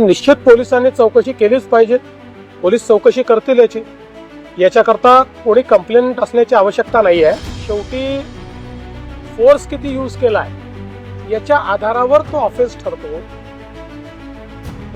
निश्चित पोलिसांनी चौकशी केलीच पाहिजे. पोलीस चौकशी करतील याची. याच्याकरता कोणी कंप्लेंट असण्याची आवश्यकता नाही आहे शेवटी फोर्स किती यूज केला आहे याच्या आधारावर तो ऑफेन्स ठरतो.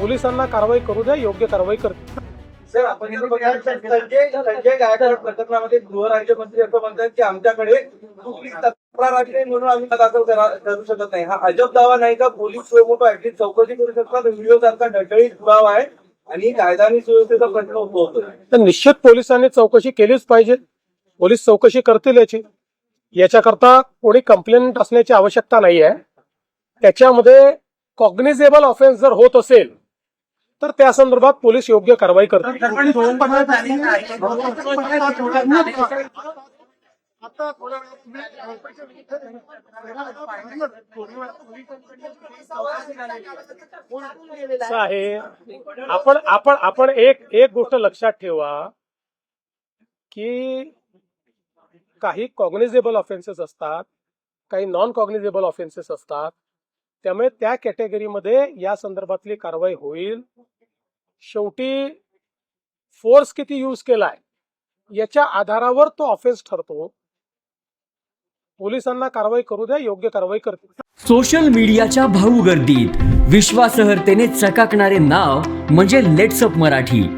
पोलिसांना कारवाई करू द्या योग्य कारवाई करतील. सर आपण इथे बघा, संजय गायकवाड प्रकरणामध्ये गृहराज्यमंत्री असं म्हणतात की आमच्याकडे कुठली तक्रार आली नाही म्हणून आम्ही दाखल करू शकत नाही. हा अजब दावा नाही का? पोलीस मोठो ऍटली चौकशी करू शकतात. व्हिडिओ सारखा डळडळीत पुरावा आहे आणि कायदा आणि सुव्यवस्थेचा प्रश्न उद्भवतो तर निश्चित पोलिसांनी चौकशी केलीच पाहिजे. पोलीस चौकशी करतील याची. याच्याकरता कोणी कंप्लेंट असण्याची आवश्यकता नाही आहे त्याच्यामध्ये कॉग्निझेबल ऑफेन्स जर होत असेल तर त्या संदर्भात पोलीस योग्य कारवाई करतील असं आहे. आपण आपण आपण एक एक गोष्ट लक्षात ठेवा की काही कॉग्निझेबल ऑफेन्सेस असतात काही नॉन कॉग्निझेबल ऑफेन्सेस असतात. त्यामुळे त्या कॅटेगरीमध्ये या संदर्भातली कारवाई होईल. शेवटी फोर्स किती यूज केलाय याच्या आधारावर तो ऑफेन्स ठरतो. पोलिसांना कारवाई करू द्या योग्य कारवाई करतील. सोशल मीडियाच्या भाऊ गर्दीत विश्वासहर्तेने चकाकणारे नाव म्हणजे लेट्सअप मराठी.